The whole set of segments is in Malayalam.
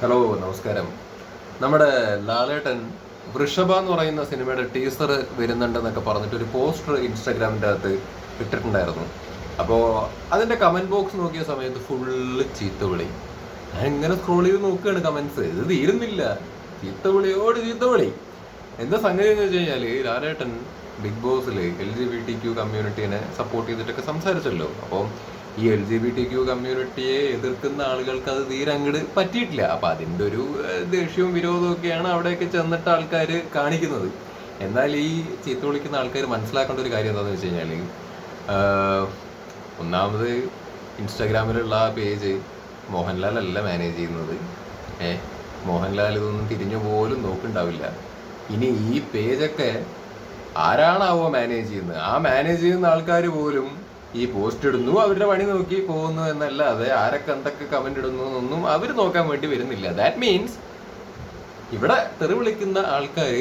ഹലോ നമസ്കാരം. നമ്മുടെ ലാലേട്ടൻ വൃഷഭ എന്ന് പറയുന്ന സിനിമയുടെ ടീസർ വരുന്നുണ്ടെന്നൊക്കെ പറഞ്ഞിട്ട് ഒരു പോസ്റ്റർ ഇൻസ്റ്റാഗ്രാമിന്റെ അകത്ത് ഇട്ടിട്ടുണ്ടായിരുന്നു. അപ്പോൾ അതിന്റെ കമന്റ് ബോക്സ് നോക്കിയ സമയത്ത് ഫുള്ള് ചീത്തവിളി. ഞാൻ ഇങ്ങനെ സ്ക്രോൾ ചെയ്ത് നോക്കുകയാണ് കമൻസ് ഇത് തീരുന്നില്ല. ചീത്തവിളിയോട് ചീത്തവിളി. എന്താ സംഗതി എന്ന് വെച്ച് കഴിഞ്ഞാൽ ലാലേട്ടൻ ബിഗ് ബോസിൽ L G B T Q കമ്മ്യൂണിറ്റീനെ support ചെയ്തിട്ടൊക്കെ സംസാരിച്ചല്ലോ. അപ്പം ഈ L G B T Q കമ്മ്യൂണിറ്റിയെ എതിർക്കുന്ന ആളുകൾക്ക് അത് തീരെ അങ്ങോട്ട് പറ്റിയിട്ടില്ല. അപ്പം അതിന്റെ ഒരു ഏഹ്, ദേഷ്യവും വിരോധവും ഒക്കെയാണ് അവിടെയൊക്കെ ചെന്നിട്ട് ആൾക്കാർ കാണിക്കുന്നത്. എന്നാൽ ഈ ചീത്ത വിളിക്കുന്ന ആൾക്കാർ മനസ്സിലാക്കേണ്ട ഒരു കാര്യം എന്താണെന്ന് വെച്ച് കഴിഞ്ഞാൽ ഒന്നാമത് ഇൻസ്റ്റാഗ്രാമിലുള്ള ആ പേജ് മോഹൻലാൽ അല്ല മാനേജ് ചെയ്യുന്നത്. ഏ മോഹൻലാൽ ഇതൊന്നും തിരിഞ്ഞു പോലും നോക്കുന്നുണ്ടാവില്ല. ഇനി ഈ പേജൊക്കെ ആരാണാവോ മാനേജ് ചെയ്യുന്നത്? ആ മാനേജ് ചെയ്യുന്ന ആൾക്കാർ പോലും ഈ പോസ്റ്റ് ഇടുന്നു അവരുടെ പണി നോക്കി പോകുന്നു എന്നല്ലാതെ ആരൊക്കെ എന്തൊക്കെ കമന്റ് ഇടുന്നു എന്നൊന്നും അവർ നോക്കാൻ വേണ്ടി വരുന്നില്ല. ദാറ്റ് മീൻസ് ഇവിടെ തെറിവിളിക്കുന്ന ആൾക്കാർ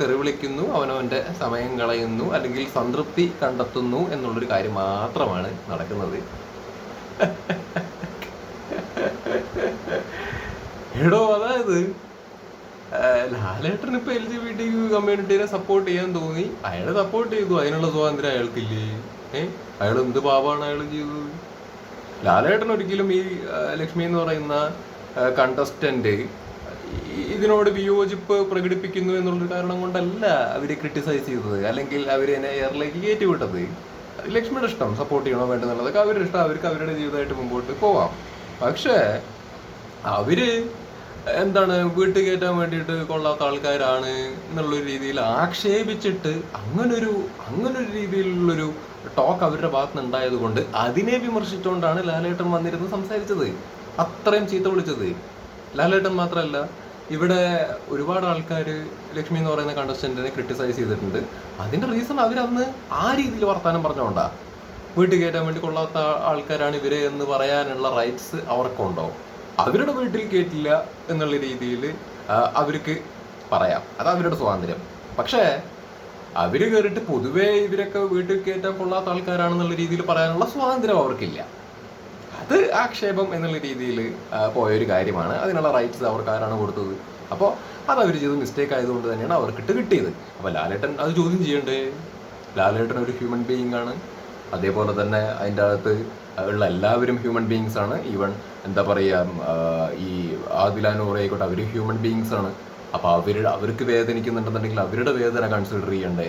തെറിവിളിക്കുന്നു അവനവന്റെ സമയം കളയുന്നു അല്ലെങ്കിൽ സംതൃപ്തി കണ്ടെത്തുന്നു എന്നുള്ളൊരു കാര്യം മാത്രമാണ് നടക്കുന്നത്. എടോ അതായത് ലാലേട്ടൻ ഇപ്പൊ എൽ ജി ബി ടി കമ്മ്യൂണിറ്റിനെ സപ്പോർട്ട് ചെയ്യാൻ തോന്നി. അയാൾ സപ്പോർട്ട് ചെയ്തു. അതിനുള്ള സ്വാതന്ത്ര്യം അയാൾക്കില്ലേ? ഏ അയാൾ എന്ത് പാപമാണ് അയാൾ ചെയ്തത്? ലാലേട്ടൻ ഒരിക്കലും ഈ ലക്ഷ്മി എന്ന് പറയുന്ന കണ്ടസ്റ്റന്റ് ഇതിനോട് വിയോജിപ്പ് പ്രകടിപ്പിക്കുന്നു എന്നുള്ളൊരു കാരണം കൊണ്ടല്ല അവരെ ക്രിട്ടിസൈസ് ചെയ്തത്. അല്ലെങ്കിൽ അവരെ എയറിലേക്ക് കയറ്റി വിട്ടത് ലക്ഷ്മിയുടെ ഇഷ്ടം. സപ്പോർട്ട് ചെയ്യണോ വേണ്ടെന്നുള്ളതൊക്കെ അവരുടെ ഇഷ്ടം. അവർക്ക് അവരുടെ ജീവിതമായിട്ട് മുമ്പോട്ട് പോവാം. പക്ഷേ അവർ എന്താണ് വീട്ടിൽ കയറ്റാൻ വേണ്ടിയിട്ട് കൊള്ളാത്ത ആൾക്കാരാണ് എന്നുള്ളൊരു രീതിയിൽ ആക്ഷേപിച്ചിട്ട് അങ്ങനൊരു അങ്ങനൊരു രീതിയിലുള്ളൊരു ടോക്ക് അവരുടെ ഭാഗത്ത് ഉണ്ടായത് കൊണ്ട് അതിനെ വിമർശിച്ചുകൊണ്ടാണ് ലാലേട്ടൻ വന്നിരുന്ന് സംസാരിച്ചത്. അത്രയും ചീത്ത വിളിച്ചത്. ലാലേട്ടൻ മാത്രമല്ല ഇവിടെ ഒരുപാട് ആൾക്കാർ ലക്ഷ്മി എന്ന് പറയുന്ന കണ്ടസ്റ്റന്റിനെ ക്രിട്ടിസൈസ് ചെയ്തിട്ടുണ്ട്. അതിന്റെ റീസൺ അവരന്ന് ആ രീതിയിൽ വർത്താനം പറഞ്ഞോണ്ടാ. വീട്ടിൽ കയറ്റാൻ വേണ്ടി കൊള്ളാത്ത ആൾക്കാരാണ് ഇവർ എന്ന് പറയാനുള്ള റൈറ്റ്സ് അവർക്കുണ്ടോ? അവരുടെ വീട്ടിൽ കയറ്റില്ല എന്നുള്ള രീതിയിൽ അവർക്ക് പറയാം. അത് അവരുടെ സ്വാതന്ത്ര്യം. പക്ഷേ അവർ കയറിയിട്ട് പൊതുവേ ഇവരൊക്കെ വീട്ടിൽ കയറ്റാൻ കൊള്ളാത്ത ആൾക്കാരാണെന്നുള്ള രീതിയിൽ പറയാനുള്ള സ്വാതന്ത്ര്യം അവർക്കില്ല. അത് ആക്ഷേപം എന്നുള്ള രീതിയിൽ പോയൊരു കാര്യമാണ്. അതിനുള്ള റൈറ്റ്സ് അവർക്ക് ആരാണ് കൊടുത്തത്. അപ്പോൾ അത് അവർ ചെയ്ത് മിസ്റ്റേക്ക് ആയതുകൊണ്ട് തന്നെയാണ് അവർക്കിട്ട് കിട്ടിയത്. അപ്പോൾ ലാലേട്ടൻ അത് ചോദ്യം ചെയ്യണ്ടേ? ലാലേട്ടൻ ഒരു ഹ്യൂമൻ ബീയിങ് ആണ്. അതേപോലെ തന്നെ അതിന്റെ അകത്ത് ഉള്ള എല്ലാവരും ഹ്യൂമൻ ബീയിങ്സ് ആണ്. ഈവൻ എന്താ പറയുക ഈ ആദിലാനൂർ ആയിക്കോട്ടെ അവർ ഹ്യൂമൻ ബീങ്സ് ആണ്. അപ്പോൾ അവരുടെ അവർക്ക് വേദനിക്കുന്നുണ്ടെന്നുണ്ടെങ്കിൽ അവരുടെ വേദന കൺസിഡർ ചെയ്യണ്ടേ?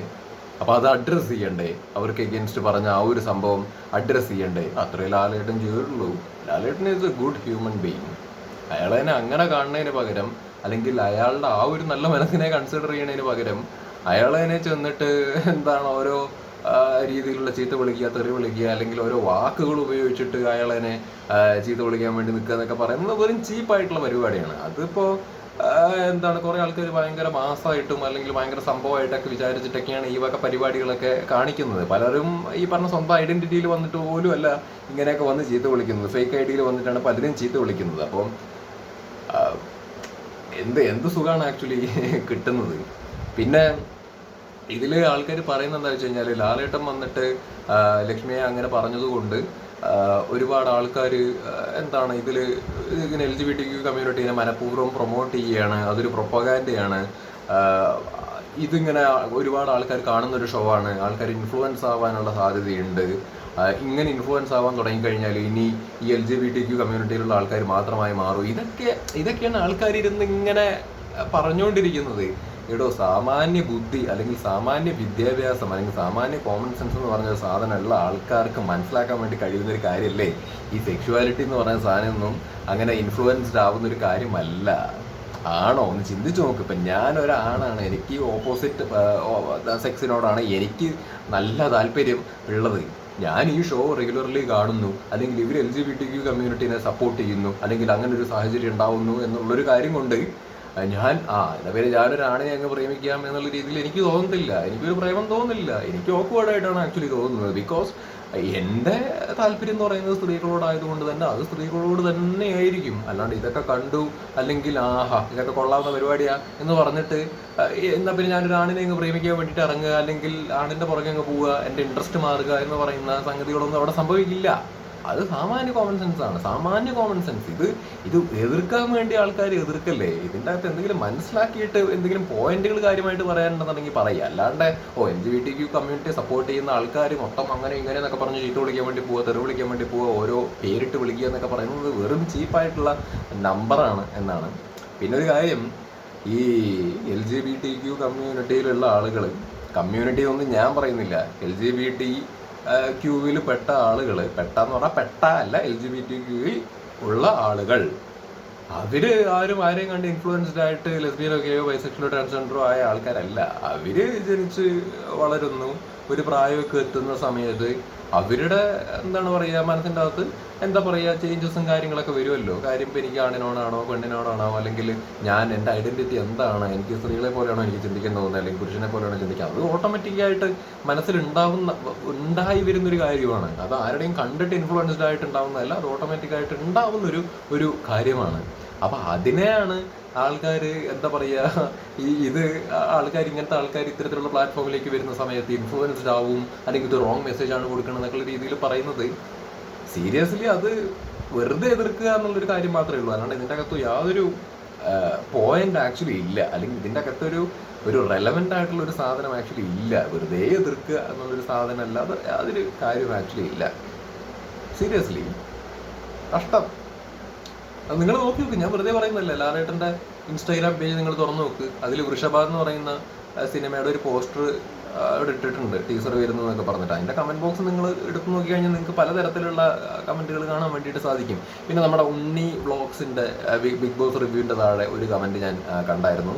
അപ്പോൾ അത് അഡ്രസ്സ് ചെയ്യണ്ടേ? അവർക്ക് എഗെൻസ്റ്റ് പറഞ്ഞ ആ ഒരു സംഭവം അഡ്രസ്സ് ചെയ്യണ്ടേ? അത്രേ ലാലേട്ടൻ ചെയ്തിട്ടുള്ളൂ. Lalettan is a good human being അയാളെ അങ്ങനെ കാണുന്നതിന് പകരം അല്ലെങ്കിൽ അയാളുടെ ആ ഒരു നല്ല മനസ്സിനെ കൺസിഡർ ചെയ്യണതിന് പകരം അയാളതിനെ ചെന്നിട്ട് എന്താണ് ഓരോ രീതിയിലുള്ള ചീത്ത വിളിക്കുക തെറി വിളിക്കുക അല്ലെങ്കിൽ ഓരോ വാക്കുകൾ ഉപയോഗിച്ചിട്ട് അയാളതിനെ ചീത്ത വിളിക്കാൻ വേണ്ടി നിൽക്കുക എന്നൊക്കെ പറയുന്നത് വെറും ചീപ്പായിട്ടുള്ള പരിപാടിയാണ്. അതിപ്പോൾ എന്താണ് കുറെ ആൾക്കാർ ഭയങ്കര മാസമായിട്ടും അല്ലെങ്കിൽ ഭയങ്കര സംഭവമായിട്ടൊക്കെ വിചാരിച്ചിട്ടൊക്കെയാണ് ഈ വക പരിപാടികളൊക്കെ കാണിക്കുന്നത്. പലരും ഈ പറഞ്ഞ സ്വന്തം ഐഡന്റിറ്റിയിൽ വന്നിട്ട് പോലും അല്ല ഇങ്ങനെയൊക്കെ വന്ന് ചീത്ത വിളിക്കുന്നത്. ഫേക്ക് ഐ ഡിയിൽ വന്നിട്ടാണ് പലരും ചീത്ത വിളിക്കുന്നത്. അപ്പം എന്ത് എന്ത് സുഖമാണ് ആക്ച്വലി കിട്ടുന്നത്. പിന്നെ ഇതിൽ ആൾക്കാർ പറയുന്നത് എന്താ വെച്ച് കഴിഞ്ഞാൽ ലാലേട്ടൻ വന്നിട്ട് ലക്ഷ്മിയെ അങ്ങനെ പറഞ്ഞതുകൊണ്ട് ഒരുപാട് ആൾക്കാർ എന്താണ് ഇതിൽ ഇങ്ങനെ എൽ ജി ബി ടി കമ്മ്യൂണിറ്റീനെ മനഃപൂർവം പ്രൊമോട്ട് ചെയ്യുകയാണ് അതൊരു പ്രൊപ്പഗാൻഡയാണ്. ഇതിങ്ങനെ ഒരുപാട് ആൾക്കാർ കാണുന്ന ഒരു ഷോ ആണ്. ആൾക്കാർ ഇൻഫ്ലുവൻസ് ആവാനുള്ള സാധ്യതയുണ്ട്. ഇങ്ങനെ ഇൻഫ്ലുവൻസ് ആവാൻ തുടങ്ങിക്കഴിഞ്ഞാൽ ഇനി ഈ L G B T Q കമ്മ്യൂണിറ്റിയിലുള്ള ആൾക്കാർ മാത്രമായി മാറും. ഇതൊക്കെ ഇതൊക്കെയാണ് ആൾക്കാർ ഇരുന്ന് ഇങ്ങനെ പറഞ്ഞുകൊണ്ടിരിക്കുന്നത് എടോ സാമാന്യ ബുദ്ധി അല്ലെങ്കിൽ സാമാന്യ വിദ്യാഭ്യാസം അല്ലെങ്കിൽ സാമാന്യ കോമൺ സെൻസ് എന്ന് പറഞ്ഞ സാധനം ഉള്ള ആൾക്കാർക്ക് മനസ്സിലാക്കാൻ വേണ്ടി കഴിയുന്ന ഒരു കാര്യമല്ലേ ഈ സെക്ഷുവാലിറ്റി എന്ന് പറയുന്ന സാധനമൊന്നും അങ്ങനെ ഇൻഫ്ലുവൻസ്ഡ് ആവുന്ന ഒരു കാര്യമല്ല. ആണോ? ഒന്ന് ചിന്തിച്ചു നോക്ക്. ഇപ്പം ഞാനൊരാണാണ് എനിക്ക് ഓപ്പോസിറ്റ് സെക്സിനോടാണ് എനിക്ക് നല്ല താല്പര്യം ഉള്ളത്. ഞാൻ ഈ ഷോ റെഗുലർലി കാണുന്നു. അല്ലെങ്കിൽ ഇവർ L G B T Q കമ്മ്യൂണിറ്റീനെ support ചെയ്യുന്നു. അല്ലെങ്കിൽ അങ്ങനെ ഒരു സാഹചര്യം ഉണ്ടാവുന്നു എന്നുള്ളൊരു കാര്യം കൊണ്ട് ഞാൻ ആ എന്റെ പേര് ഞാനൊരു ആണിനെ അങ്ങ് പ്രേമിക്കാം എന്നുള്ള രീതിയിൽ എനിക്ക് തോന്നുന്നില്ല. എനിക്കൊരു പ്രേമം തോന്നുന്നില്ല. എനിക്ക് ഓക്വേർഡായിട്ടാണ് ആക്ച്വലി തോന്നുന്നത്. ബിക്കോസ് എന്റെ താല്പര്യം എന്ന് പറയുന്നത് സ്ത്രീകളോടായതുകൊണ്ട് തന്നെ അത് സ്ത്രീകളോട് തന്നെ ആയിരിക്കും. അല്ലാണ്ട് ഇതൊക്കെ കണ്ടു അല്ലെങ്കിൽ ആഹാ ഇതൊക്കെ കൊള്ളാവുന്ന പരിപാടിയാ എന്ന് പറഞ്ഞിട്ട് എന്നാ പിന്നെ ഞാനൊരു ആണിനെ അങ്ങ് പ്രേമിക്കാൻ വേണ്ടിയിട്ട് ഇറങ്ങുക അല്ലെങ്കിൽ ആണിന്റെ പുറകെ അങ്ങ് പോവുക എന്റെ ഇൻട്രസ്റ്റ് മാറുക എന്ന് പറയുന്ന സംഗതികളൊന്നും അവിടെ സംഭവിക്കില്ല. അത് സാമാന്യ കോമൺ സെൻസ് ആണ്. സാമാന്യ കോമൺ സെൻസ് ഇത് ഇത് എതിർക്കാൻ വേണ്ടി ആൾക്കാർ എതിർക്കല്ലേ? ഇതിന്റെ അകത്ത് എന്തെങ്കിലും മനസ്സിലാക്കിയിട്ട് എന്തെങ്കിലും പോയിന്റുകൾ കാര്യമായിട്ട് പറയാനുണ്ടെന്നുണ്ടെങ്കിൽ പറയുക അല്ലാണ്ട് O N G T Q community support ചെയ്യുന്ന ആൾക്കാർ മൊത്തം അങ്ങനെ ഇങ്ങനെ എന്നൊക്കെ പറഞ്ഞ് ചീത്ത വിളിക്കാൻ വേണ്ടി പോവുക തെറി വിളിക്കാൻ വേണ്ടി പോവുക ഓരോ പേരിട്ട് വിളിക്കുക എന്നൊക്കെ പറയുന്നത് വെറും ചീപ്പായിട്ടുള്ള നമ്പറാണ് എന്നാണ്. പിന്നെ ഒരു കാര്യം ഈ L G B T Q കമ്മ്യൂണിറ്റിയിലുള്ള ആളുകൾ കമ്മ്യൂണിറ്റി ഒന്നും ഞാൻ പറയുന്നില്ല. എൽ ജി ബി ടി ക്യൂവിൽ പെട്ട ആളുകൾ. പെട്ടെന്ന് പറഞ്ഞാൽ പെട്ട അല്ല എൽ ജി ബി ടി ക്യൂവിൽ ഉള്ള ആളുകൾ. അവർ ആരും ആരെയും കണ്ട് ഇൻഫ്ലുവൻസ്ഡ് ആയിട്ട് ലെസ്ബിയനൊക്കെയോ ബൈസെക്ഷലോ ട്രാൻസ്ജെൻഡറോ ആയ ആൾക്കാരല്ല. അവർ ജനിച്ച് വളരുന്നു. ഒരു പ്രായമൊക്കെ എത്തുന്ന സമയത്ത് അവരുടെ എന്താണ് പറയുക മനസ്സിന്റെ അകത്ത് എന്താ പറയുക ചേഞ്ചസും കാര്യങ്ങളൊക്കെ വരുമല്ലോ. കാര്യം ഇപ്പം എനിക്ക് ആണിനോടാണോ പെണ്ണിനോടാണോ അല്ലെങ്കിൽ ഞാൻ എന്റെ ഐഡന്റിറ്റി എന്താണ് എനിക്ക് സ്ത്രീകളെ പോലെയാണോ എനിക്ക് ചിന്തിക്കാൻ തോന്നുന്നത് അല്ലെങ്കിൽ പുരുഷനെ പോലെയാണോ ചിന്തിക്കുക അത് ഓട്ടോമാറ്റിക്കായിട്ട് മനസ്സിൽ ഉണ്ടാവുന്ന ഉണ്ടായി വരുന്നൊരു കാര്യമാണ്. അത് ആരുടെയും കണ്ടിട്ട് ഇൻഫ്ലുവൻസ്ഡ് ആയിട്ട് ഉണ്ടാവുന്നതല്ല അത് ഓട്ടോമാറ്റിക്കായിട്ട് ഉണ്ടാവുന്ന ഒരു കാര്യമാണ്. അപ്പൊ അതിനെയാണ് ആൾക്കാർ എന്താ പറയുക ഈ ഇത് ആൾക്കാർ ഇങ്ങനത്തെ ആൾക്കാർ ഇത്തരത്തിലുള്ള പ്ലാറ്റ്ഫോമിലേക്ക് വരുന്ന സമയത്ത് ഇൻഫ്ലുവൻസ്ഡ് ആവും അല്ലെങ്കിൽ ഇത് റോങ് മെസ്സേജ് ആണ് കൊടുക്കണം രീതിയിൽ പറയുന്നത്. സീരിയസ്ലി അത് വെറുതെ എതിർക്കുക എന്നുള്ളൊരു കാര്യം മാത്രമേ ഉള്ളൂ. അല്ലാണ്ട് ഇതിന്റെ അകത്ത് യാതൊരു പോയിന്റ് ആക്ച്വലി ഇല്ല. അല്ലെങ്കിൽ ഇതിന്റെ അകത്തൊരു ഒരു റെലവെന്റ് ആയിട്ടുള്ള ഒരു സാധനം ആക്ച്വലി ഇല്ല. വെറുതെ എതിർക്കുക എന്നുള്ളൊരു സാധനം അല്ലാതെ യാതൊരു കാര്യം ആക്ച്വലി ഇല്ല. സീരിയസ്ലി കഷ്ടം അത് നിങ്ങൾ നോക്കി നോക്ക്. ഞാൻ വെറുതെ പറയുന്നല്ലേ ലാലേട്ടന്റെ ഇൻസ്റ്റാഗ്രാം പേജ് നിങ്ങൾ തുറന്നു നോക്ക്. അതിൽ വൃഷഭ എന്ന് പറയുന്ന സിനിമയുടെ ഒരു പോസ്റ്റർ അവിടെ ഇട്ടിട്ടുണ്ട്. ടീസർ വരുന്നു എന്നൊക്കെ പറഞ്ഞിട്ട്. അതിന്റെ കമന്റ് ബോക്സ് നിങ്ങൾ എടുത്ത് നോക്കി കഴിഞ്ഞാൽ നിങ്ങൾക്ക് പലതരത്തിലുള്ള കമന്റുകൾ കാണാൻ വേണ്ടിയിട്ട് സാധിക്കും. പിന്നെ നമ്മുടെ ഉണ്ണി വ്ളോഗ്സിന്റെ ബിഗ് ബോസ് റിവ്യൂവിന്റെ താഴെ ഒരു കമന്റ് ഞാൻ കണ്ടായിരുന്നു.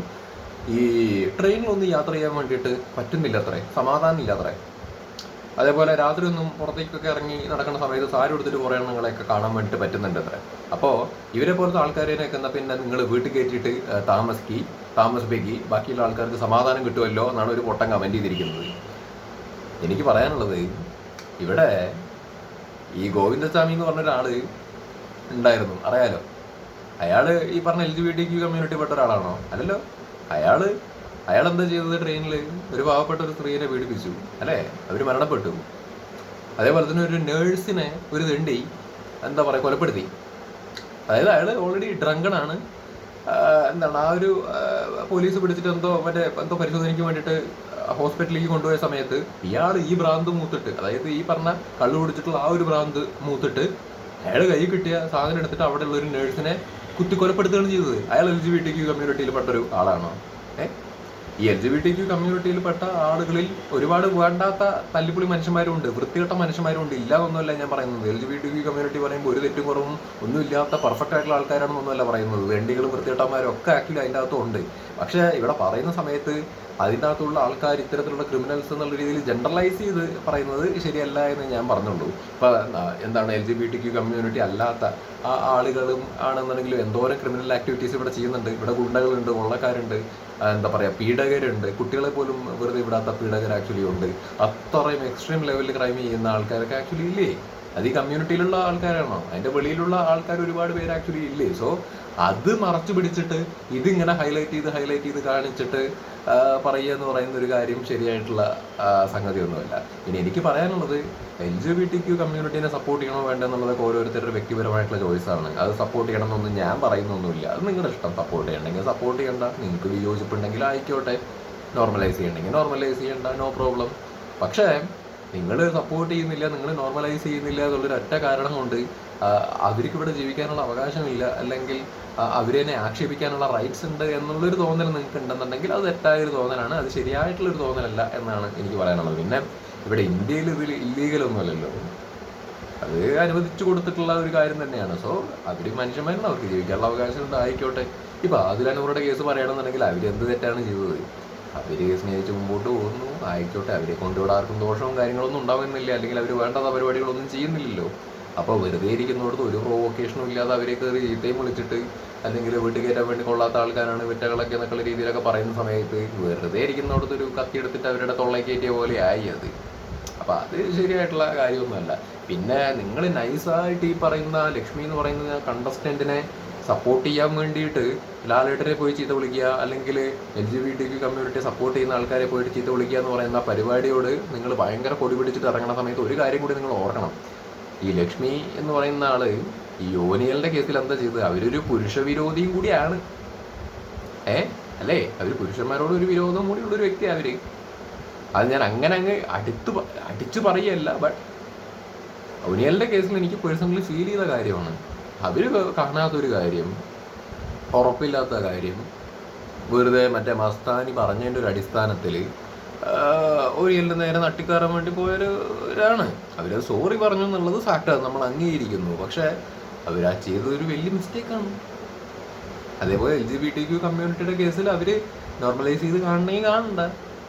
ഈ ട്രെയിനിലൊന്നും യാത്ര ചെയ്യാൻ വേണ്ടിയിട്ട് പറ്റുന്നില്ല അത്രേ. സമാധാനമില്ല അത്രേ. അതേപോലെ രാത്രി ഒന്നും പുറത്തേക്കൊക്കെ ഇറങ്ങി നടക്കുന്ന സമയത്ത് സാരി കൊടുത്തിട്ട് കുറേ എണ്ണങ്ങളെയൊക്കെ കാണാൻ വേണ്ടിയിട്ട് പറ്റുന്നുണ്ട് അത്ര. അപ്പോൾ ഇവരെ പോലത്തെ ആൾക്കാരെയൊക്കെ എന്നാൽ പിന്നെ നിങ്ങൾ വീട്ടിൽ കയറ്റിയിട്ട് താമസിക്കി താമസിപ്പിക്കി. ബാക്കിയുള്ള ആൾക്കാർക്ക് സമാധാനം കിട്ടുമല്ലോ എന്നാണ് ഒരു പൊട്ടം കമന്റ് ചെയ്തിരിക്കുന്നത്. എനിക്ക് പറയാനുള്ളത് ഇവിടെ ഈ ഗോവിന്ദസ്വാമി എന്ന് പറഞ്ഞ ഒരാൾ ഉണ്ടായിരുന്നു. അറിയാലോ? അയാൾ ഈ പറഞ്ഞ L G B T Q community പെട്ട ഒരാളാണോ? അല്ലല്ലോ. അയാൾ അയാൾ എന്താ ചെയ്തത് ട്രെയിനിൽ ഒരു പാവപ്പെട്ട ഒരു സ്ത്രീയെ പീഡിപ്പിച്ചു അല്ലേ? അവർ മരണപ്പെട്ടു. അതേപോലെ തന്നെ ഒരു നേഴ്സിനെ ഒരു തെണ്ടി എന്താ പറയുക കൊലപ്പെടുത്തി. അതായത് അയാൾ ഓൾറെഡി ഡ്രങ്കണാണ് എന്താണ് ആ ഒരു പോലീസ് പിടിച്ചിട്ട് എന്തോ മറ്റേ എന്തോ പരിശോധനയ്ക്ക് വേണ്ടിയിട്ട് ഹോസ്പിറ്റലിലേക്ക് കൊണ്ടുപോയ സമയത്ത് ഇയാൾ ഈ ഭ്രാന്ത് മൂത്തിട്ട് അതായത് ഈ പറഞ്ഞ കള്ളു കുടിച്ചിട്ടുള്ള ആ ഒരു ഭ്രാന്ത് മൂത്തിട്ട് അയാൾ കൈ കിട്ടിയ സാധനം എടുത്തിട്ട് അവിടെയുള്ള ഒരു നേഴ്സിനെ കുത്തി കൊലപ്പെടുത്തുകയാണ് ചെയ്തത്. അയാൾ L G B T Q കമ്മ്യൂണിറ്റിയിൽ പെട്ടൊരു ആളാണോ. ഏ? ഈ L G B T Q കമ്മ്യൂണിറ്റിയിൽപ്പെട്ട ആളുകളിൽ ഒരുപാട് വേണ്ടാത്ത തല്ലിപ്പുളി മനുഷ്യന്മാരുണ്ട് വൃത്തികെട്ട മനുഷ്യന്മാരുണ്ട്. ഇല്ല എന്നല്ല ഞാൻ പറയുന്നത്. L G B T Q community പറയുമ്പോൾ ഒരു തെറ്റും കുറവും ഒന്നുമില്ലാത്ത പെർഫെക്റ്റ് ആയിട്ടുള്ള ആൾക്കാരാണെന്നൊന്നുമല്ല പറയുന്നത്. വെണ്ടികളും വൃത്തികെട്ടന്മാരും ഒക്കെ ആക്ച്വലി അതിന്റെ അകത്തുണ്ട്. പക്ഷേ ഇവിടെ പറയുന്ന സമയത്ത് അതിന്റെ അകത്തുള്ള ആൾക്കാർ ഇത്തരത്തിലുള്ള ക്രിമിനൽസ് എന്നുള്ള രീതിയിൽ ജനറലൈസ് ചെയ്ത് പറയുന്നത് ശരിയല്ല എന്ന് ഞാൻ പറഞ്ഞുള്ളൂ. ഇപ്പം എന്താണ് L G B T Q community അല്ലാത്ത ആ ആളുകളും ആണെന്നുണ്ടെങ്കിലും എന്തോരം ക്രിമിനൽ ആക്ടിവിറ്റീസ് ഇവിടെ ചെയ്യുന്നുണ്ട്. ഇവിടെ ഗുണ്ടകളുണ്ട് കൊള്ളക്കാരുണ്ട് എന്താ പറയുക പീഡകരുണ്ട്. കുട്ടികളെ പോലും വെറുതെ വിടാത്ത പീഡകർ ആക്ച്വലി ഉണ്ട്. അത്രയും എക്സ്ട്രീം ലെവലിൽ ക്രൈം ചെയ്യുന്ന ആൾക്കാരൊക്കെ ആക്ച്വലി ഇല്ലേ? അത് ഈ കമ്മ്യൂണിറ്റിയിലുള്ള ആൾക്കാരാണോ? അതിന്റെ വെളിയിലുള്ള ആൾക്കാർ ഒരുപാട് പേര് ആക്ച്വലി ഇല്ലേ? സോ അത് മറച്ചു പിടിച്ചിട്ട് ഇതിങ്ങനെ ഹൈലൈറ്റ് ചെയ്ത് ഹൈലൈറ്റ് ചെയ്ത് കാണിച്ചിട്ട് പറയുക എന്ന് പറയുന്ന ഒരു കാര്യം ശരിയായിട്ടുള്ള സംഗതിയൊന്നുമല്ല. ഇനി എനിക്ക് പറയാനുള്ളത് L G B T Q കമ്മ്യൂണിറ്റീനെ support ചെയ്യണോ വേണ്ടോ എന്നുള്ളതൊക്കെ ഓരോരുത്തരുടെ വ്യക്തിപരമായിട്ടുള്ള ചോയ്സാണ്. അത് സപ്പോർട്ട് ചെയ്യണമെന്നൊന്നും ഞാൻ പറയുന്നൊന്നുമില്ല. അത് നിങ്ങളുടെ ഇഷ്ടം. സപ്പോർട്ട് ചെയ്യണമെങ്കിൽ സപ്പോർട്ട് ചെയ്യണ്ട. നിങ്ങൾക്ക് വിയോജിപ്പുണ്ടെങ്കിൽ ആയിക്കോട്ടെ. നോർമലൈസ് ചെയ്യണമെങ്കിൽ നോർമലൈസ് ചെയ്യണ്ട. നോ പ്രോബ്ലം പക്ഷേ നിങ്ങൾ സപ്പോർട്ട് ചെയ്യുന്നില്ല നിങ്ങൾ നോർമലൈസ് ചെയ്യുന്നില്ല എന്നുള്ളൊരു ഒറ്റ കാരണം കൊണ്ട് അവർക്ക് ഇവിടെ ജീവിക്കാനുള്ള അവകാശമില്ല അല്ലെങ്കിൽ അവരെന്നെ ആക്ഷേപിക്കാനുള്ള റൈറ്റ്സ് ഉണ്ട് എന്നുള്ളൊരു തോന്നൽ നിങ്ങൾക്ക് ഉണ്ടെന്നുണ്ടെങ്കിൽ അത് തെറ്റായ ഒരു തോന്നലാണ് അത് ശരിയായിട്ടുള്ളൊരു തോന്നലല്ല എന്നാണ് എനിക്ക് പറയാനുള്ളത്. പിന്നെ ഇവിടെ ഇന്ത്യയിൽ ഇതിൽ ഇല്ലീഗലൊന്നുമല്ലല്ലോ അത് അനുവദിച്ചു കൊടുത്തിട്ടുള്ള ഒരു കാര്യം തന്നെയാണ്. സോ അവർ മനുഷ്യന്മാരാണ് അവർക്ക് ജീവിക്കാനുള്ള അവകാശം ഉണ്ട് ആയിക്കോട്ടെ ഇപ്പൊ അതിലനൂറുടെ കേസ് പറയണമെന്നുണ്ടെങ്കിൽ അവരെന്ത് തെറ്റാണ് ചെയ്തത്? അവർ സ്നേഹിച്ച് മുമ്പോട്ട് പോകുന്നു ആയിക്കോട്ടെ അവരെ കൊണ്ട് ഇവിടെ ആർക്കും ദോഷവും കാര്യങ്ങളൊന്നും ഉണ്ടാവുന്നില്ല. അല്ലെങ്കിൽ അവർ വേണ്ടാത്ത പരിപാടികളൊന്നും ചെയ്യുന്നില്ലല്ലോ. അപ്പോൾ വെറുതെ ഇരിക്കുന്നിടത്ത് ഒരു പ്രൊവോക്കേഷനും ഇല്ലാതെ അവരെ കയറി ചീത്തയും വിളിച്ചിട്ട് അല്ലെങ്കിൽ വീട്ടിൽ കയറ്റാൻ വേണ്ടി കൊള്ളാത്ത ആൾക്കാരാണ് വിറ്റകളൊക്കെ എന്നൊക്കെയുള്ള രീതിയിലൊക്കെ പറയുന്ന സമയത്ത് വെറുതെ ഇരിക്കുന്നിടത്ത് ഒരു കത്തി എടുത്തിട്ട് അവരുടെ തൊള്ളയിൽ കയറ്റിയ പോലെ ആയി അത്. അപ്പോൾ അത് ശരിയായിട്ടുള്ള കാര്യമൊന്നുമല്ല. പിന്നെ നിങ്ങൾ നൈസായിട്ട് ഈ പറയുന്ന ലക്ഷ്മി എന്ന് പറയുന്ന കണ്ടസ്റ്റന്റിനെ സപ്പോർട്ട് ചെയ്യാൻ വേണ്ടിയിട്ട് ലാലേട്ടനെ പോയി ചീത്ത വിളിക്കുക അല്ലെങ്കിൽ L G B T community support ചെയ്യുന്ന ആൾക്കാരെ പോയിട്ട് ചീത്ത വിളിക്കുക എന്ന് പറയുന്ന പരിപാടിയോട് നിങ്ങൾ ഭയങ്കര കൊടി പിടിച്ചിട്ട് ഇറങ്ങുന്ന സമയത്ത് ഒരു കാര്യം കൂടി നിങ്ങൾ ഓർക്കണം. ഈ ലക്ഷ്മി എന്ന് പറയുന്ന ആൾ ഈ യോനിയലിന്റെ കേസിൽ എന്താ ചെയ്തത്? അവരൊരു പുരുഷ വിരോധിയും കൂടിയാണ്. ഏ? അല്ലേ? അവർ പുരുഷന്മാരോട് ഒരു വിരോധം കൂടി ഉള്ളൊരു ഒരു വ്യക്തി അവർ. അത് ഞാൻ അങ്ങനെ അങ്ങ് അടുത്ത് അടിച്ചു പറയല്ല ബട്ട് യോനിയലിന്റെ കേസിൽ എനിക്ക് പേഴ്സണലി ഫീൽ ചെയ്ത കാര്യമാണ്. അവർ കാണാത്തൊരു കാര്യം ഉറപ്പില്ലാത്ത കാര്യം. വെറുതെ മറ്റേ മസ്താനി പറഞ്ഞതിന്റെ ഒരു അടിസ്ഥാനത്തിൽ ഒരു ഒരിയലിന്റെ നേരെ നട്ടിക്കയറാൻ വേണ്ടി പോയവരാണ് അവർ സോറി പറഞ്ഞു എന്നുള്ളത് ഫാക്റ്റാണ് നമ്മൾ അംഗീകരിക്കുന്നു. പക്ഷേ അവർ ആ ചെയ്തതൊരു വലിയ മിസ്റ്റേക്കാണ് അതേപോലെ L G B T Q കമ്മ്യൂണിറ്റിയുടെ കേസിൽ അവർ നോർമലൈസ് ചെയ്ത് കാണണമെങ്കിൽ കാണണ്ട.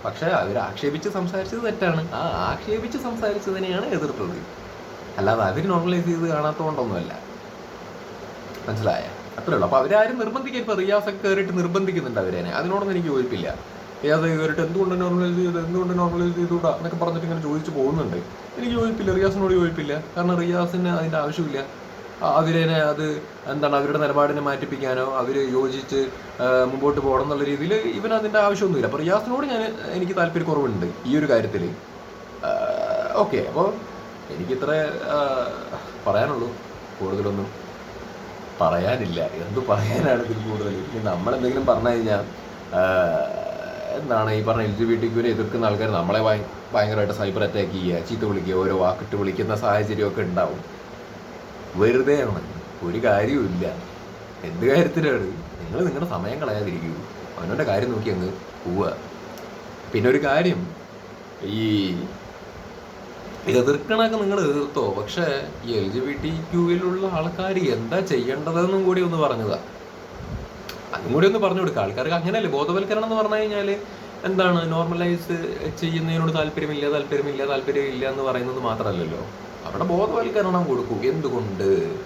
പക്ഷേ അവർ ആക്ഷേപിച്ച് സംസാരിച്ചത് തെറ്റാണ്. ആ ആക്ഷേപിച്ച് സംസാരിച്ചതിനെയാണ് എതിർത്തത്. അല്ലാതെ അവർ നോർമലൈസ് ചെയ്ത് കാണാത്തതുകൊണ്ടൊന്നുമല്ല. മനസ്സിലായ? അത്രേ ഉള്ളൂ അവരാരും നിർബന്ധിക്കാൻ ഇപ്പൊ റിയാസൊക്കെ കയറിയിട്ട് നിർബന്ധിക്കുന്നുണ്ട് അവരെ അതിനോടൊന്നും എനിക്ക് യോജിപ്പില്ല. റിയാസ് കയറിയിട്ട് എന്തുകൊണ്ട് നോർമലൈസ് ചെയ്ത് എന്തുകൊണ്ട് നോർമലൈസ് ചെയ്തുകൂടാ? എന്നൊക്കെ പറഞ്ഞിട്ട് ഇങ്ങനെ ചോദിച്ചു പോകുന്നുണ്ട്. എനിക്ക് യോജിപ്പില്ല. റിയാസിനോട് യോജിപ്പില്ല. കാരണം റിയാസിന് അതിന്റെ ആവശ്യമില്ല. അവരേനെ അത് എന്താണ് അവരുടെ നിലപാടിനെ മാറ്റിപ്പിക്കാനോ അവർ യോജിച്ച് മുമ്പോട്ട് പോകണം എന്നുള്ള രീതിയിൽ ഇവൻ അതിന്റെ ആവശ്യമൊന്നുമില്ല. അപ്പോൾ റിയാസിനോട് ഞാൻ എനിക്ക് താല്പര്യക്കുറവുണ്ട് ഈ ഒരു കാര്യത്തിൽ ഓക്കെ. അപ്പോൾ എനിക്കിത്ര പറയാനുള്ളൂ. കൂടുതലൊന്നും പറയാനില്ല. എന്ത് പറയാനാണ് ഇതിൽ കൂടുതൽ? ഇനി നമ്മളെന്തെങ്കിലും പറഞ്ഞു കഴിഞ്ഞാൽ എന്താണ് ഈ പറഞ്ഞ എൽ ജി ബി ടി ക്യൂനെ എതിർക്കുന്ന ആൾക്കാർ നമ്മളെ ഭയ- ഭയങ്കരമായിട്ട് സൈബർ അറ്റാക്ക് ചെയ്യുക ചീത്ത വിളിക്കുക ഓരോ വാക്കിട്ട് വിളിക്കുന്ന സാഹചര്യമൊക്കെ ഉണ്ടാവും. വെറുതെ ആണ്. ഒരു കാര്യവുമില്ല എന്ത് കാര്യത്തിലാണ് നിങ്ങൾ നിങ്ങളുടെ സമയം കളയാതിരിക്കൂ. അവനവന്റെ കാര്യം നോക്കി അങ്ങ് പോവുക. പിന്നെ ഒരു കാര്യം ഈ എതിർക്കണൊക്കെ നിങ്ങൾ എതിർത്തോ. പക്ഷേ ഈ എൽ ജി ബി ടി ക്യൂവിലുള്ള ആൾക്കാർ എന്താ ചെയ്യേണ്ടതെന്നും കൂടി ഒന്ന് പറഞ്ഞതാ. അതും കൂടി ഒന്ന് പറഞ്ഞു കൊടുക്കുക ആൾക്കാർക്ക് അങ്ങനെയല്ലേ? ബോധവൽക്കരണം എന്ന് പറഞ്ഞു കഴിഞ്ഞാൽ എന്താണ്? നോർമലൈസ് ചെയ്യുന്നതിനോട് താല്പര്യമില്ല താല്പര്യമില്ല താല്പര്യമില്ല എന്ന് പറയുന്നത് മാത്രമല്ലല്ലോ. അവിടെ ബോധവൽക്കരണം കൊടുക്കൂ. എന്തുകൊണ്ട്?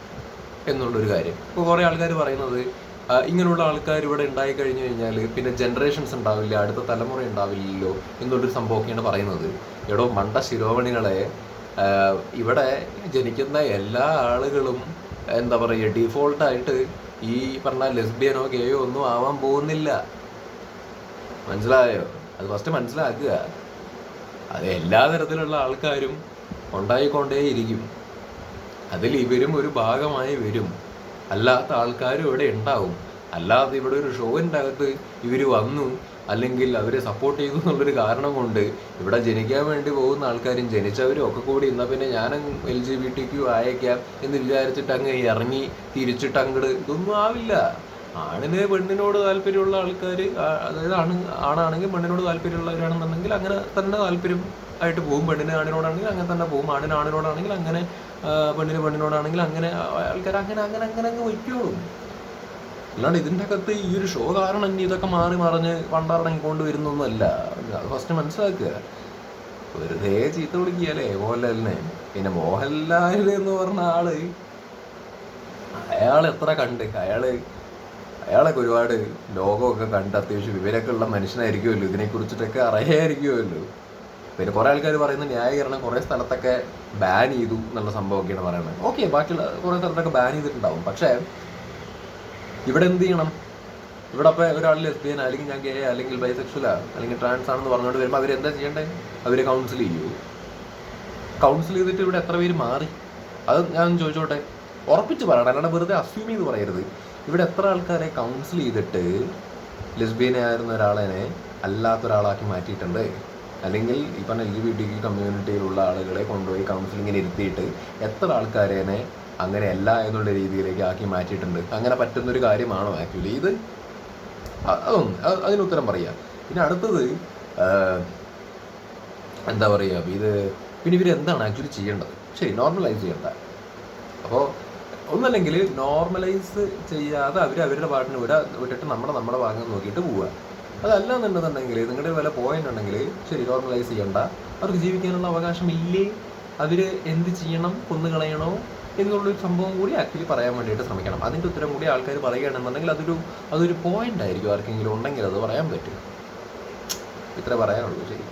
എന്നുള്ളൊരു കാര്യം. ഇപ്പോൾ കുറേ ആൾക്കാർ പറയുന്നത് ഇങ്ങനെയുള്ള ആൾക്കാർ ഇവിടെ ഉണ്ടായി കഴിഞ്ഞു കഴിഞ്ഞാൽ പിന്നെ ജനറേഷൻസ് ഉണ്ടാവില്ല? അടുത്ത തലമുറ ഉണ്ടാവില്ലല്ലോ എന്നുള്ളൊരു സംഭവമൊക്കെയാണ് പറയുന്നത്. എടോ മണ്ട ശിരോമണികളെ ഇവിടെ ജനിക്കുന്ന എല്ലാ ആളുകളും എന്താ പറയുക ഡിഫോൾട്ടായിട്ട് ഈ പറഞ്ഞ ലെസ്ബിയനോ ഗേയോ ഒന്നും ആവാൻ പോകുന്നില്ല. മനസ്സിലായോ? അത് ഫസ്റ്റ് മനസ്സിലാക്കുക. അത് എല്ലാ തരത്തിലുള്ള ആൾക്കാരും ഉണ്ടായിക്കൊണ്ടേയിരിക്കും. അതിൽ ഇവരും ഒരു ഭാഗമായി വരും. അല്ലാത്ത ആൾക്കാരും ഇവിടെ ഉണ്ടാവും. അല്ലാതെ ഇവിടെ ഒരു ഷോവിന്റെ അകത്ത് ഇവർ വന്നു അല്ലെങ്കിൽ അവരെ സപ്പോർട്ട് ചെയ്തു എന്നുള്ളൊരു കാരണം കൊണ്ട് ഇവിടെ ജനിക്കാൻ വേണ്ടി പോകുന്ന ആൾക്കാരും ജനിച്ചവരും ഒക്കെ കൂടി എന്നാൽ പിന്നെ ഞാനും L G B T Q ആയേക്കാം എന്ന് വിചാരിച്ചിട്ട് അങ്ങ് ഇറങ്ങി തിരിച്ചിട്ട് അങ്ങട് ഇതൊന്നും ആവില്ല. ആണിന് പെണ്ണിനോട് താല്പര്യമുള്ള ആൾക്കാർ അതായത് ആണ് ആണാണെങ്കിൽ പെണ്ണിനോട് താല്പര്യമുള്ളവരാണെന്നുണ്ടെങ്കിൽ അങ്ങനെ തന്നെ താല്പര്യം ആയിട്ട് പോകും. പെണ്ണിന് ആണിനോടാണെങ്കിൽ അങ്ങനെ തന്നെ പോകും. ആണിന് ആണിനോടാണെങ്കിൽ അങ്ങനെ പെണ്ണിന് പെണ്ണിനോടാണെങ്കിൽ അങ്ങനെ ആൾക്കാർ അങ്ങനെ അങ്ങനെ അങ്ങനെ അങ്ങ് വയ്ക്കോളും. അല്ലാണ്ട് ഇതിന്റെ അകത്ത് ഈ ഒരു ഷോ കാരണം ഇനി ഇതൊക്കെ മാറി മറിഞ്ഞ് പണ്ടാറടങ്ങി കൊണ്ടുവരുന്നൊന്നുമല്ല അത് ഫസ്റ്റ് മനസ്സിലാക്കുക. വെറുതെ ചീത്ത വിളിക്കുകയല്ലേ? മോഹൻലാലിനെ. പിന്നെ മോഹൻലാൽ എന്ന് പറഞ്ഞ ആൾ അയാൾ എത്ര കണ്ട്? അയാൾ അയാളൊക്കെ ഒരുപാട് ലോകമൊക്കെ കണ്ട് അത്യാവശ്യം വിവരമൊക്കെ ഉള്ള മനുഷ്യനായിരിക്കുമല്ലോ. ഇതിനെ കുറിച്ചിട്ടൊക്കെ അറിയായിരിക്കുമല്ലോ. പിന്നെ കുറേ ആൾക്കാർ പറയുന്ന ന്യായീകരണം കുറേ സ്ഥലത്തൊക്കെ ബാൻ ചെയ്തു എന്നുള്ള സംഭവമൊക്കെയാണ് പറയുന്നത്. ഓക്കെ ബാക്കിയുള്ള കുറേ സ്ഥലത്തൊക്കെ ബാൻ ചെയ്തിട്ടുണ്ടാവും. പക്ഷേ ഇവിടെ എന്ത് ചെയ്യണം? ഇവിടെ അപ്പോൾ ഒരാൾ ലെസ്ബിയൻ അല്ലെങ്കിൽ ഞാൻ ഗേ അല്ലെങ്കിൽ ബൈസെക്ഷലാ അല്ലെങ്കിൽ ട്രാൻസ് ആണെന്ന് പറഞ്ഞുകൊണ്ട് വരുമ്പോൾ അവരെന്താ ചെയ്യേണ്ടത് അവരെ കൗൺസിൽ ചെയ്യൂ. കൗൺസിൽ ചെയ്തിട്ട് ഇവിടെ എത്ര പേര് മാറി? അത് ഞാൻ ചോദിച്ചോട്ടെ. ഉറപ്പിച്ച് പറയണം. അല്ലാണ്ട് വെറുതെ അസ്യൂം ചെയ്ത് പറയരുത്. ഇവിടെ എത്ര ആൾക്കാരെ കൗൺസിൽ ചെയ്തിട്ട് ലെസ്ബിയനെ ഒരാളെ അല്ലാത്ത ഒരാളാക്കി മാറ്റിയിട്ടുണ്ട്? അല്ലെങ്കിൽ ഈ പറഞ്ഞ എൽ ജി ബി ടി കമ്മ്യൂണിറ്റിയിലുള്ള ആളുകളെ കൊണ്ടുപോയി കൗൺസിലിങ്ങിന് ഇരുത്തിയിട്ട് എത്ര ആൾക്കാരേനെ അങ്ങനെയല്ല എന്നുള്ള രീതിയിലേക്ക് ആക്കി മാറ്റിയിട്ടുണ്ട്? അങ്ങനെ പറ്റുന്നൊരു കാര്യമാണോ ആക്ച്വലി ഇത്? അതൊന്ന് അ- അതിന് ഉത്തരം പറയാം. പിന്നെ അടുത്തത് എന്താ പറയുക ഇത് പിന്നെ ഇവരെന്താണ് ആക്ച്വലി ചെയ്യേണ്ടത്? ശരി നോർമലൈസ് ചെയ്യേണ്ട. അപ്പോൾ ഒന്നല്ലെങ്കിൽ നോർമലൈസ് ചെയ്യാതെ അവർ അവരുടെ പാട്ടിന് വിടാ വിട്ടിട്ട് നമ്മുടെ നമ്മുടെ ഭാഗം നോക്കിയിട്ട് പോവുക. അതല്ല എന്നുണ്ടെന്നുണ്ടെങ്കിൽ നിങ്ങളുടെ വല്ല പോയിന്റ് ഉണ്ടെങ്കിൽ ശരി നോർമലൈസ് ചെയ്യണ്ട. അവർക്ക് ജീവിക്കാനുള്ള അവകാശം ഇല്ലേ അവർ എന്ത് ചെയ്യണം? കൊന്നു കളയണോ? എന്നുള്ളൊരു സംഭവം കൂടി ആക്ച്വലി പറയാൻ വേണ്ടിയിട്ട് ശ്രമിക്കണം. അതിന്റെ ഉത്തരം കൂടി ആൾക്കാർ പറയുകയാണെന്നുണ്ടെങ്കിൽ അതൊരു അതൊരു പോയിന്റ് ആയിരിക്കും ആർക്കെങ്കിലും ഉണ്ടെങ്കിൽ അത് പറയാൻ പറ്റും. ഇത്ര പറയാനുള്ളൂ ശരി.